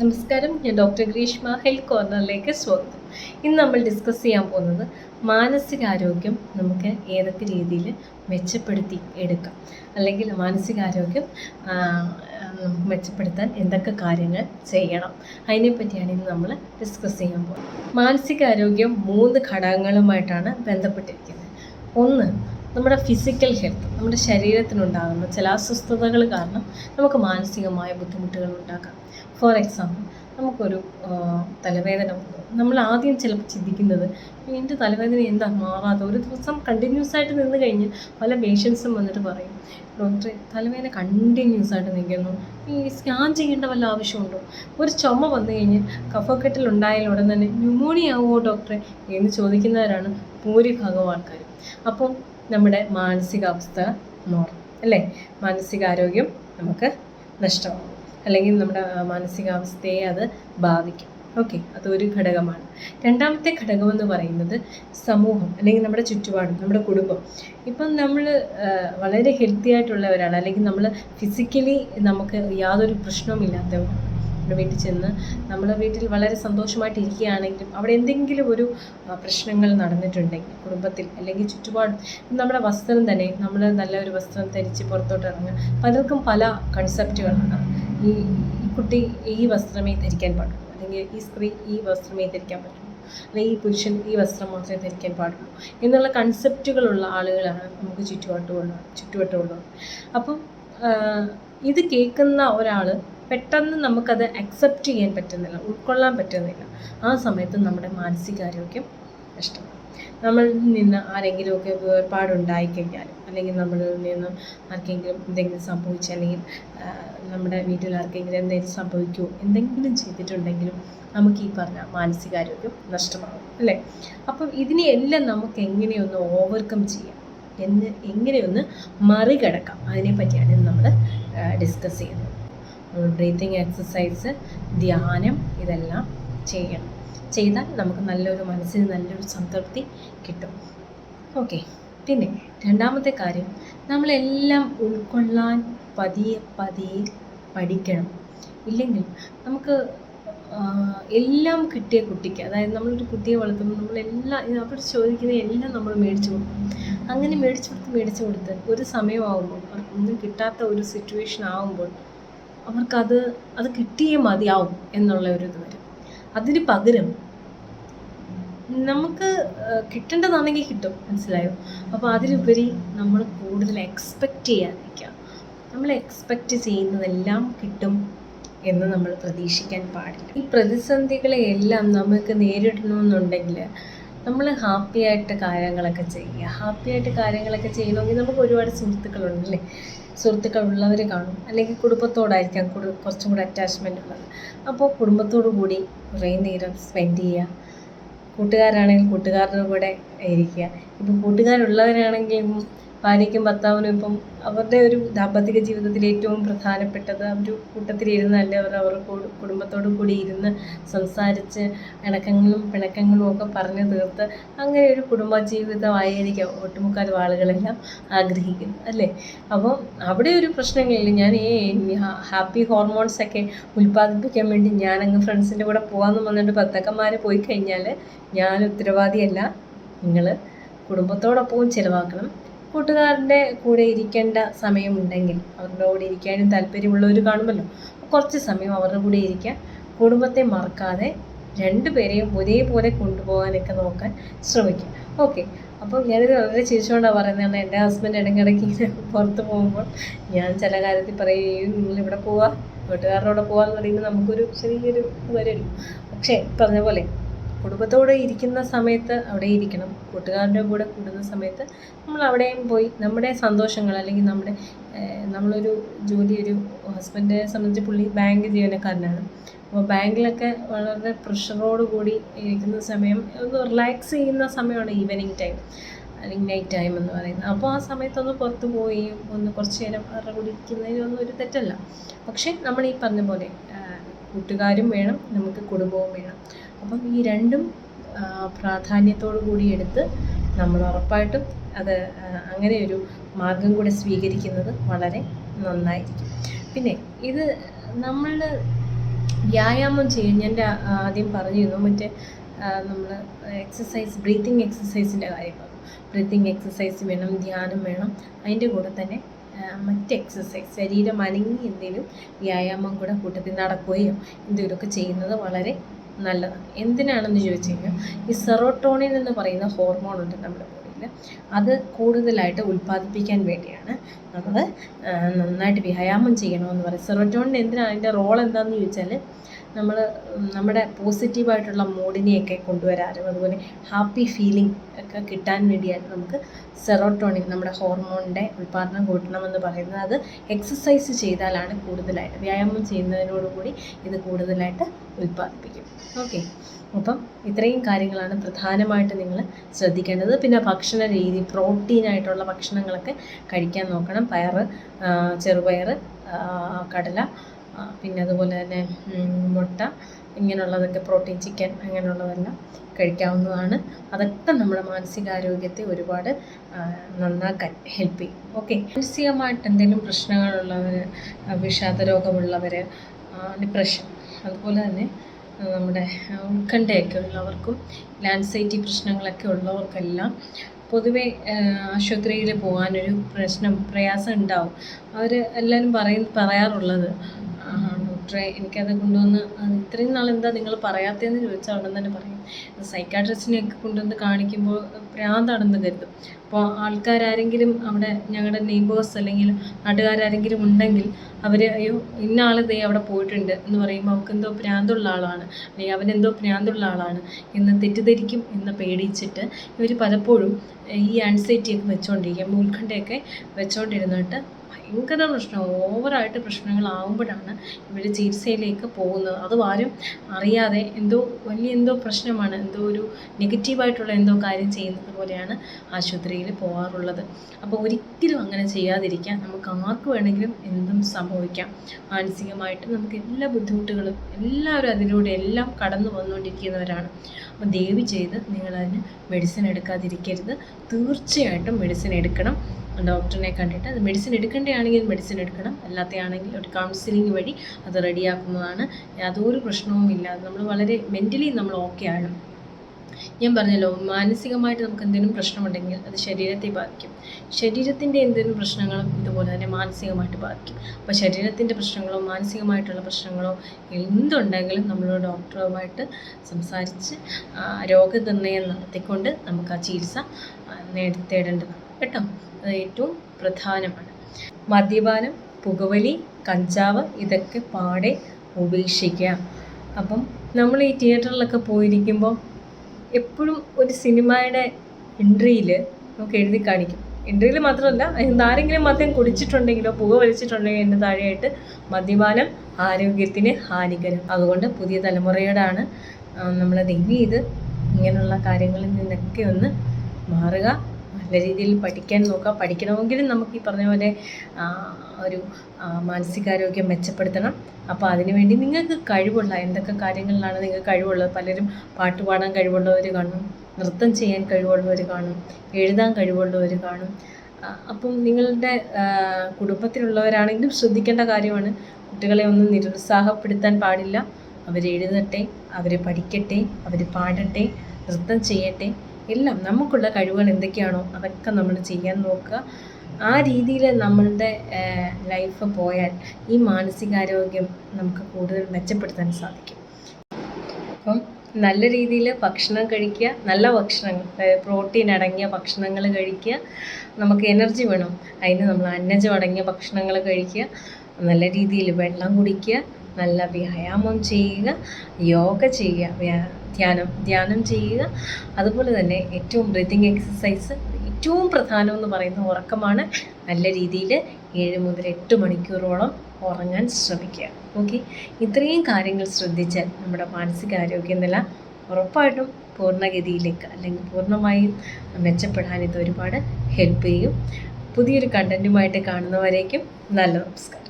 നമസ്കാരം. ഞാൻ doctor Greeshma health കോർണറിലേക്ക് സ്വാഗതം. ഇന്ന് നമ്മൾ ഡിസ്കസ് ചെയ്യാൻ പോകുന്നത് മാനസികാരോഗ്യം നമുക്ക് ഏതൊക്കെ രീതിയിൽ മെച്ചപ്പെടുത്തി എടുക്കാം. അല്ലെങ്കിൽ മാനസികാരോഗ്യം നമുക്ക് മെച്ചപ്പെടുത്താൻ എന്തൊക്കെ കാര്യങ്ങൾ ചെയ്യണം. അതിനെപ്പറ്റിയാണ് ഇന്ന് നമ്മൾ ഡിസ്കസ് ചെയ്യാൻ പോകുന്നത്. മാനസികാരോഗ്യം മൂന്ന് ഘടകങ്ങളുമായിട്ടാണ് ബന്ധപ്പെട്ടിരിക്കുന്നത്. ഒന്ന് നമ്മുടെ ഫിസിക്കൽ ഹെൽത്ത്. നമ്മുടെ ശരീരത്തിനുണ്ടാകുന്ന ചില അസ്വസ്ഥതകൾ കാരണം നമുക്ക് മാനസികമായ ബുദ്ധിമുട്ടുകൾ ഉണ്ടാക്കാം. ഫോർ എക്സാമ്പിൾ നമുക്കൊരു തലവേദന നമ്മൾ ആദ്യം ചിലപ്പോൾ ചിന്തിക്കുന്നത് എന്റെ തലവേദന എന്താ മാറാതെ? ഒരു ദിവസം കണ്ടിന്യൂസ് ആയിട്ട് നിന്ന് കഴിഞ്ഞ് പല പേഷ്യൻസും വന്നിട്ട് പറയും ഡോക്ടറെ തലവേദന കണ്ടിന്യൂസ് ആയിട്ട് നിൽക്കുന്നു. ഈ സ്കാൻ ചെയ്യേണ്ട വല്ല ആവശ്യമുണ്ടോ? ഒരു ചുമ വന്നു കഴിഞ്ഞ് കഫക്കെട്ടിൽ ഉണ്ടായാൽ ഉടൻ തന്നെ ന്യൂമോണിയ ആവുമോ ഡോക്ടറെ എന്ന് ചോദിക്കുന്നവരാണ് ഭൂരിഭാഗം ആൾക്കാർ അപ്പോൾ നമ്മുടെ മാനസികാവസ്ഥ മാറും അല്ലേ? മാനസികാരോഗ്യം നമുക്ക് നഷ്ടമാകും. അല്ലെങ്കിൽ നമ്മുടെ മാനസികാവസ്ഥയെ അത് ബാധിക്കും. ഓക്കെ അതൊരു ഘടകമാണ്. രണ്ടാമത്തെ ഘടകം എന്ന് പറയുന്നത് സമൂഹം അല്ലെങ്കിൽ നമ്മുടെ ചുറ്റുപാടും നമ്മുടെ കുടുംബം. ഇപ്പം നമ്മൾ വളരെ ഹെൽത്തി ആയിട്ടുള്ളവരാണ് അല്ലെങ്കിൽ നമ്മൾ ഫിസിക്കലി നമുക്ക് യാതൊരു പ്രശ്നവുമില്ലാത്തവരാണ് നമ്മുടെ വീട്ടിൽ ചെന്ന് നമ്മളെ വീട്ടിൽ വളരെ സന്തോഷമായിട്ട് ഇരിക്കുകയാണെങ്കിലും അവിടെ എന്തെങ്കിലും ഒരു പ്രശ്നങ്ങൾ നടന്നിട്ടുണ്ടെങ്കിൽ കുടുംബത്തിൽ അല്ലെങ്കിൽ ചുറ്റുപാടും നമ്മുടെ വസ്ത്രം തന്നെ നമ്മൾ നല്ലൊരു വസ്ത്രം ധരിച്ച് പുറത്തോട്ട് ഇറങ്ങുക പലർക്കും പല കൺസെപ്റ്റുകളാണ് ഈ ഈ കുട്ടി ഈ വസ്ത്രമേ ധരിക്കാൻ പാടുള്ളൂ. അല്ലെങ്കിൽ ഈ സ്ത്രീ ഈ വസ്ത്രമേ ധരിക്കാൻ പറ്റുള്ളൂ അല്ലെങ്കിൽ ഈ പുരുഷൻ ഈ വസ്ത്രം മാത്രമേ ധരിക്കാൻ പാടുള്ളൂ. എന്നുള്ള കൺസെപ്റ്റുകളുള്ള ആളുകളാണ് നമുക്ക് ചുറ്റുവട്ടമുള്ള ചുറ്റുവട്ടമുള്ളത്. അപ്പം ഇത് കേൾക്കുന്ന ഒരാൾ പെട്ടെന്ന് നമുക്കത് അക്സെപ്റ്റ് ചെയ്യാൻ പറ്റുന്നില്ല ഉൾക്കൊള്ളാൻ പറ്റുന്നില്ല. ആ സമയത്ത് നമ്മുടെ മാനസികാരോഗ്യം നഷ്ടമാകും നമ്മളിൽ നിന്ന് ആരെങ്കിലുമൊക്കെ വേർപാടുണ്ടായി കഴിഞ്ഞാൽ അല്ലെങ്കിൽ നമ്മളിൽ നിന്ന് ആർക്കെങ്കിലും എന്തെങ്കിലും സംഭവിച്ചു അല്ലെങ്കിൽ നമ്മുടെ വീട്ടിൽ ആർക്കെങ്കിലും എന്തെങ്കിലും സംഭവിക്കുമോ എന്തെങ്കിലും ചെയ്തിട്ടുണ്ടെങ്കിലും നമുക്ക് ഈ പറഞ്ഞ മാനസികാരോഗ്യം നഷ്ടമാകും അല്ലേ? അപ്പം ഇതിനെയെല്ലാം നമുക്ക് എങ്ങനെയൊന്ന് ഓവർകം ചെയ്യാം? എന്ന് എങ്ങനെയൊന്ന് മറികടക്കാം? അതിനെ പറ്റിയാണ് നമ്മൾ ഡിസ്കസ് ചെയ്യുന്നത്. ബ്രീത്തിങ് എക്സസൈസ് ധ്യാനം ഇതെല്ലാം ചെയ്യണം. ചെയ്താൽ നമുക്ക് നല്ലൊരു മനസ്സിന് നല്ലൊരു സംതൃപ്തി കിട്ടും. ഓക്കെ പിന്നെ രണ്ടാമത്തെ കാര്യം നമ്മളെല്ലാം ഉൾക്കൊള്ളാൻ പതിയെ പതിയെ പഠിക്കണം. ഇല്ലെങ്കിൽ നമുക്ക് എല്ലാം കിട്ടിയ കുട്ടിക്ക് അതായത് നമ്മളൊരു കുട്ടിയെ വളർത്തുമ്പോൾ നമ്മളെല്ലാം അവർ ചോദിക്കുന്ന എല്ലാം നമ്മൾ മേടിച്ചു കൊടുക്കും. അങ്ങനെ മേടിച്ചു കൊടുത്ത് മേടിച്ചു കൊടുത്ത് ഒരു സമയമാകുമ്പോൾ അവർക്കൊന്നും കിട്ടാത്ത ഒരു സിറ്റുവേഷൻ ആകുമ്പോൾ അവർക്കത് അത് കിട്ടിയേ മതിയാവും എന്നുള്ള ഒരു ഇത് വരും. അതിന് പകരം നമുക്ക് കിട്ടേണ്ടതാണെങ്കിൽ കിട്ടും. മനസ്സിലായോ? അപ്പോൾ അതിലുപരി നമ്മൾ കൂടുതൽ എക്സ്പെക്റ്റ് ചെയ്യാതിരിക്കുക. നമ്മൾ എക്സ്പെക്റ്റ് ചെയ്യുന്നതെല്ലാം കിട്ടും എന്ന് നമ്മൾ പ്രതീക്ഷിക്കാൻ പാടില്ല. ഈ പ്രതിസന്ധികളെ എല്ലാം നമുക്ക് നേരിടണമെന്നുണ്ടെങ്കിൽ നമ്മൾ ഹാപ്പി ആയിട്ട് കാര്യങ്ങളൊക്കെ ചെയ്യുക. ഹാപ്പി ആയിട്ട് കാര്യങ്ങളൊക്കെ ചെയ്യണമെങ്കിൽ നമുക്ക് ഒരുപാട് സുഹൃത്തുക്കളുണ്ടല്ലേ? സുഹൃത്തുക്കൾ ഉള്ളവർ കാണും. അല്ലെങ്കിൽ കുടുംബത്തോടായിരിക്കാം കുടു കുറച്ചും കൂടി അറ്റാച്ച്മെന്റ് ഉള്ളത്. അപ്പോൾ കുടുംബത്തോടു കൂടി കുറേ നേരം സ്പെൻഡ് ചെയ്യുക. കൂട്ടുകാരാണെങ്കിൽ കൂട്ടുകാരുടെ കൂടെ ഇരിക്കുക. ഇപ്പോൾ കൂട്ടുകാരുള്ളവരാണെങ്കിലും ഭാര്യയ്ക്കും ഭർത്താവിനും ഇപ്പം അവരുടെ ഒരു ദാമ്പത്തിക ജീവിതത്തിൽ ഏറ്റവും പ്രധാനപ്പെട്ടത് അവർ കൂട്ടത്തിലിരുന്നല്ലേ അവർ അവർ കുടുംബത്തോടു കൂടി ഇരുന്ന് സംസാരിച്ച് ഇണക്കങ്ങളും പിണക്കങ്ങളും ഒക്കെ പറഞ്ഞു തീർത്ത് അങ്ങനെ ഒരു കുടുംബ ജീവിതമായിരിക്കാം ഒട്ടുമുക്കാൽ ആളുകളെല്ലാം ആഗ്രഹിക്കുന്നത് അല്ലേ? അപ്പോൾ അവിടെ ഒരു പ്രശ്നങ്ങളില്ല. ഞാൻ ഈ ഹാപ്പി ഹോർമോൺസ് ഒക്കെ ഉൽപ്പാദിപ്പിക്കാൻ വേണ്ടി ഞാനങ്ങ് ഫ്രണ്ട്സിന്റെ കൂടെ പോകാമെന്ന് പറഞ്ഞിട്ട് ഭർത്താക്കന്മാർ പോയി കഴിഞ്ഞാൽ ഞാൻ ഉത്തരവാദിയല്ല. നിങ്ങൾ കുടുംബത്തോടൊപ്പവും ചിലവാക്കണം. കൂട്ടുകാരുടെ കൂടെ ഇരിക്കേണ്ട സമയമുണ്ടെങ്കിൽ അവരുടെ കൂടെ ഇരിക്കാനും താല്പര്യമുള്ളവർ കാണുമല്ലോ. കുറച്ച് സമയം അവരുടെ കൂടെ ഇരിക്കാൻ കുടുംബത്തെ മറക്കാതെ രണ്ടുപേരെയും ഒരേപോലെ കൊണ്ടുപോകാനൊക്കെ നോക്കാൻ ശ്രമിക്കുക ഓക്കെ. അപ്പം ഞാനിത് വളരെ ചിരിച്ചുകൊണ്ടാണ് പറയുന്നത് കാരണം എന്റെ ഹസ്ബൻഡ് ഇങ്ങനെ പുറത്ത് പോകുമ്പോൾ ഞാൻ ചില കാര്യത്തിൽ പറയും നിങ്ങളിവിടെ പോവാ. വീട്ടുകാരുടെ കൂടെ പോകാമെന്ന് പറയുമ്പോൾ നമുക്കൊരു ചെറിയൊരു വരുള്ളൂ പക്ഷേ പറഞ്ഞ പോലെ കുടുംബത്തോടെ ഇരിക്കുന്ന സമയത്ത് അവിടെ ഇരിക്കണം. കൂട്ടുകാരുടെ കൂടെ കൂടുന്ന സമയത്ത് നമ്മൾ അവിടെയും പോയി നമ്മുടെ സന്തോഷങ്ങൾ അല്ലെങ്കിൽ നമ്മുടെ നമ്മളൊരു ജോലി ഒരു ഹസ്ബൻഡിനെ സംബന്ധിച്ച് പുള്ളി ബാങ്ക് ജീവനക്കാരനാണ്. അപ്പോൾ ബാങ്കിലൊക്കെ വളരെ പ്രഷറോട് കൂടി ഇരിക്കുന്ന സമയം ഒന്ന് റിലാക്സ് ചെയ്യുന്ന സമയമാണ് ഈവനിങ് ടൈം അല്ലെങ്കിൽ നൈറ്റ് ടൈം എന്ന് പറയുന്നത്. അപ്പോൾ ആ സമയത്തൊന്ന് പുറത്ത് പോയി ഒന്ന് കുറച്ച് നേരം അവരുടെ കൂടി ഇരിക്കുന്നതിനൊന്നും ഒരു തെറ്റല്ല. പക്ഷേ നമ്മൾ ഈ പറഞ്ഞ പോലെ കൂട്ടുകാരും വേണം നമുക്ക് കുടുംബവും വേണം. അപ്പം ഈ രണ്ടും പ്രാധാന്യത്തോടു കൂടി എടുത്ത് നമ്മൾ ഉറപ്പായിട്ടും അത് അങ്ങനെ ഒരു മാർഗം കൂടെ സ്വീകരിക്കുന്നത് വളരെ നന്നായിരിക്കും. പിന്നെ ഇത് നമ്മൾ വ്യായാമം ചെയ്യും. ഞാൻ ആദ്യം പറഞ്ഞിരുന്നു മറ്റേ നമ്മൾ എക്സസൈസ് ബ്രീത്തിങ് എക്സസൈസിന്റെ കാര്യം പറഞ്ഞു. ബ്രീത്തിങ് എക്സസൈസ് വേണം ധ്യാനം വേണം. അതിന്റെ കൂടെ തന്നെ മറ്റ് എക്സസൈസ് ശരീരം അനങ്ങി എന്തെങ്കിലും വ്യായാമം കൂടെ കൂട്ടത്തിൽ നടക്കുകയോ എന്തെങ്കിലുമൊക്കെ ചെയ്യുന്നത് വളരെ നല്ലതാണ്. എന്തിനാണെന്ന് ചോദിച്ചു കഴിഞ്ഞാൽ ഈ സെറോട്ടോണിൻ എന്ന് പറയുന്ന ഹോർമോൺ ഉണ്ട് നമ്മുടെ ബോഡിയിൽ. അത് കൂടുതലായിട്ട് ഉൽപ്പാദിപ്പിക്കാൻ വേണ്ടിയാണ് നമ്മൾ നന്നായിട്ട് വ്യായാമം ചെയ്യണമെന്ന് പറയും സെറോട്ടോണിൻ എന്തിനാണ്? അതിന്റെ റോൾ എന്താണെന്ന് ചോദിച്ചാൽ നമ്മൾ നമ്മുടെ പോസിറ്റീവായിട്ടുള്ള മൂഡിനെയൊക്കെ കൊണ്ടുവരാനും അതുപോലെ ഹാപ്പി ഫീലിംഗ് ഒക്കെ കിട്ടാൻ വേണ്ടിയായിട്ട് നമുക്ക് സെറോട്ടോണിൻ നമ്മുടെ ഹോർമോണിന്റെ ഉൽപ്പാദനം കൂട്ടണമെന്ന് പറയുന്നത്. അത് എക്സസൈസ് ചെയ്താലാണ് കൂടുതലായിട്ട് വ്യായാമം ചെയ്യുന്നതിനോടുകൂടി ഇത് കൂടുതലായിട്ട് ഉൽപ്പാദിപ്പിക്കും. ഓക്കെ. അപ്പം ഇത്രയും കാര്യങ്ങളാണ് പ്രധാനമായിട്ട് നിങ്ങൾ ശ്രദ്ധിക്കേണ്ടത്. പിന്നെ ഭക്ഷണ രീതി പ്രോട്ടീനായിട്ടുള്ള ഭക്ഷണങ്ങളൊക്കെ കഴിക്കാൻ നോക്കണം. പയർ ചെറുപയർ കടല പിന്നെ അതുപോലെ തന്നെ മുട്ട ഇങ്ങനെയുള്ളതൊക്കെ പ്രോട്ടീൻ ചിക്കൻ അങ്ങനെയുള്ളതെല്ലാം കഴിക്കാവുന്നതാണ്. അതൊക്കെ നമ്മുടെ മാനസികാരോഗ്യത്തെ ഒരുപാട് നന്നാക്കാൻ ഹെൽപ്പ് ചെയ്യും. ഓക്കെ മാനസികമായിട്ട് എന്തെങ്കിലും പ്രശ്നങ്ങളുള്ളവർ വിഷാദ രോഗമുള്ളവർ ഡിപ്രഷൻ അതുപോലെ തന്നെ നമ്മുടെ ഉത്കണ്ഠയൊക്കെ ഉള്ളവർക്കും ലാൻസൈറ്റി പ്രശ്നങ്ങളൊക്കെ ഉള്ളവർക്കെല്ലാം പൊതുവെ ആശുപത്രിയിൽ പോകാനൊരു പ്രശ്നം പ്രയാസം ഉണ്ടാവും. അവർ എല്ലാവരും പറയും പറയാറുള്ളത് "ആ, ഡോക്ടറെ എനിക്കത് കൊണ്ടുവന്ന് ഇത്രയും നാൾ എന്താ നിങ്ങൾ പറയാത്തതെന്ന് ചോദിച്ചാൽ ഉടൻ തന്നെ പറയും. സൈക്കാട്രിസ്റ്റിനെയൊക്കെ കൊണ്ടുവന്ന് കാണിക്കുമ്പോൾ പ്രാന്താണെന്ന് കരുതും. അപ്പോൾ ആൾക്കാരാരെങ്കിലും അവിടെ ഞങ്ങളുടെ നെയ്ബേഴ്സ് അല്ലെങ്കിൽ നാട്ടുകാരാരെങ്കിലും ഉണ്ടെങ്കിൽ അവർ അയ്യോ ഇന്ന ആൾ ദേ അവിടെ പോയിട്ടുണ്ട് എന്ന് പറയുമ്പോൾ അവർക്ക് എന്തോ പ്രാന്തുള്ള ആളാണ്. അല്ലെങ്കിൽ അവനെന്തോ പ്രാന്തുള്ള ആളാണ് എന്ന് തെറ്റിദ്ധരിക്കും എന്ന് പേടിച്ചിട്ട് ഇവർ പലപ്പോഴും ഈ ആൻസൈറ്റിയൊക്കെ വെച്ചുകൊണ്ടിരിക്കും ഉത്കണ്ഠയൊക്കെ വെച്ചുകൊണ്ടിരുന്നിട്ട് ഭയങ്കര പ്രശ്നം. ഓവറായിട്ട് പ്രശ്നങ്ങളാവുമ്പോഴാണ് ഇവർ ചികിത്സയിലേക്ക് പോകുന്നത്. അത് ആരും അറിയാതെ എന്തോ വലിയ എന്തോ പ്രശ്നമാണ് എന്തോ ഒരു നെഗറ്റീവായിട്ടുള്ള എന്തോ കാര്യം ചെയ്യുന്നത് പോലെയാണ് ആശുപത്രിയിൽ പോകാറുള്ളത്. അപ്പോൾ ഒരിക്കലും അങ്ങനെ ചെയ്യാതിരിക്കാൻ നമുക്ക് ആർക്ക് വേണമെങ്കിലും എന്തും സംഭവിക്കാം. മാനസികമായിട്ട് നമുക്ക് എല്ലാ ബുദ്ധിമുട്ടുകളും എല്ലാവരും അതിലൂടെ എല്ലാം കടന്നു വന്നുകൊണ്ടിരിക്കുന്നവരാണ്. അപ്പോൾ ദയവ് ചെയ്ത് നിങ്ങളതിന് മെഡിസിൻ എടുക്കാതിരിക്കരുത്. തീർച്ചയായിട്ടും മെഡിസിൻ എടുക്കണം. ഡോക്ടറിനെ കണ്ടിട്ട് അത് മെഡിസിൻ എടുക്കേണ്ടതാണെങ്കിൽ മെഡിസിൻ എടുക്കണം. അല്ലാത്തയാണെങ്കിൽ ഒരു കൗൺസിലിംഗ് വഴി അത് റെഡിയാക്കുന്നതാണ്. യാതൊരു പ്രശ്നവുമില്ല നമ്മൾ വളരെ മെന്റലി നമ്മൾ ഓക്കെ ആണ്. ഞാൻ പറഞ്ഞല്ലോ മാനസികമായിട്ട് നമുക്ക് എന്തെങ്കിലും പ്രശ്നമുണ്ടെങ്കിൽ അത് ശരീരത്തെ ബാധിക്കും. ശരീരത്തിന്റെ എന്തെങ്കിലും പ്രശ്നങ്ങളും ഇതുപോലെ തന്നെ മാനസികമായിട്ട് ബാധിക്കും. അപ്പോൾ ശരീരത്തിന്റെ പ്രശ്നങ്ങളോ മാനസികമായിട്ടുള്ള പ്രശ്നങ്ങളോ എന്തുണ്ടെങ്കിലും നമ്മൾ ഡോക്ടറുമായിട്ട് സംസാരിച്ച് രോഗനിർണയം നടത്തിക്കൊണ്ട് നമുക്ക് ആ ചികിത്സ ആ, നേടി തേടേണ്ടതാണ് കേട്ടോ അത് ഏറ്റവും പ്രധാനമാണ്. മദ്യപാനം പുകവലി കഞ്ചാവ് ഇതൊക്കെ പാടെ ഉപേക്ഷിക്കുക. അപ്പം നമ്മൾ ഈ തിയേറ്ററിലൊക്കെ പോയിരിക്കുമ്പോൾ എപ്പോഴും ഒരു സിനിമയുടെ എൻട്രിയിൽ നമുക്ക് എഴുതി കാണിക്കും. എൻട്രിയിൽ മാത്രമല്ല എന്താരെങ്കിലും മദ്യം കുടിച്ചിട്ടുണ്ടെങ്കിലോ പുക വലിച്ചിട്ടുണ്ടെങ്കിലോ എന്റെ താഴെയായിട്ട് മദ്യപാനം ആരോഗ്യത്തിന് ഹാനികരം. അതുകൊണ്ട് പുതിയ തലമുറയോടാണ് നമ്മൾ ദൈവം ഇത് ഇങ്ങനെയുള്ള കാര്യങ്ങളിൽ നിന്നൊക്കെ ഒന്ന് മാറുക. നല്ല രീതിയിൽ പഠിക്കാൻ നോക്കുക. പഠിക്കണമെങ്കിലും നമുക്ക് ഈ പറഞ്ഞ പോലെ ഒരു മാനസികാരോഗ്യം മെച്ചപ്പെടുത്തണം. അപ്പോൾ അതിനുവേണ്ടി നിങ്ങൾക്ക് കഴിവുള്ള എന്തൊക്കെ കാര്യങ്ങളിലാണ് നിങ്ങൾക്ക് കഴിവുള്ളത്? പലരും പാട്ട് പാടാൻ കഴിവുള്ളവർ കാണും നൃത്തം ചെയ്യാൻ കഴിവുള്ളവർ കാണും എഴുതാൻ കഴിവുള്ളവർ കാണും. അപ്പം നിങ്ങളുടെ കുടുംബത്തിലുള്ളവരാണെങ്കിലും ശ്രദ്ധിക്കേണ്ട കാര്യമാണ് കുട്ടികളെ ഒന്നും നിരുത്സാഹപ്പെടുത്താൻ പാടില്ല. അവർ എഴുതട്ടെ അവർ പഠിക്കട്ടെ അവർ പാടട്ടെ നൃത്തം ചെയ്യട്ടെ. എല്ലാം നമുക്കുള്ള കഴിവുകൾ എന്തൊക്കെയാണോ അതൊക്കെ നമ്മൾ ചെയ്യാൻ നോക്കുക. ആ രീതിയിൽ നമ്മളുടെ ലൈഫ് പോയാൽ ഈ മാനസികാരോഗ്യം നമുക്ക് കൂടുതൽ മെച്ചപ്പെടുത്താൻ സാധിക്കും. അപ്പം നല്ല രീതിയിൽ ഭക്ഷണം കഴിക്കുക നല്ല ഭക്ഷണങ്ങൾ പ്രോട്ടീൻ അടങ്ങിയ ഭക്ഷണങ്ങൾ കഴിക്കുക. നമുക്ക് എനർജി വേണം. അതിന് നമ്മൾ അന്നജം അടങ്ങിയ ഭക്ഷണങ്ങൾ കഴിക്കുക. നല്ല രീതിയിൽ വെള്ളം കുടിക്കുക നല്ല വ്യായാമം ചെയ്യുക യോഗ ചെയ്യുക ധ്യാനം ധ്യാനം ചെയ്യുക. അതുപോലെ തന്നെ ഏറ്റവും ബ്രീതിങ് എക്സസൈസ് ഏറ്റവും പ്രധാനം എന്ന് പറയുന്ന ഉറക്കമാണ് നല്ല രീതിയിൽ ഏഴ് മുതൽ എട്ട് മണിക്കൂറോളം ഉറങ്ങാൻ ശ്രമിക്കുക. ഓക്കെ ഇത്രയും കാര്യങ്ങൾ ശ്രദ്ധിച്ചാൽ നമ്മുടെ മാനസികാരോഗ്യ നില ഉറപ്പായിട്ടും പൂർണഗതിയിലേക്ക് അല്ലെങ്കിൽ പൂർണമായും മെച്ചപ്പെടാൻ ഇത് ഒരുപാട് ഹെൽപ്പ് ചെയ്യും. പുതിയൊരു കണ്ടന്റുമായിട്ട് കാണുന്നവരേക്കും നല്ല നമസ്കാരം.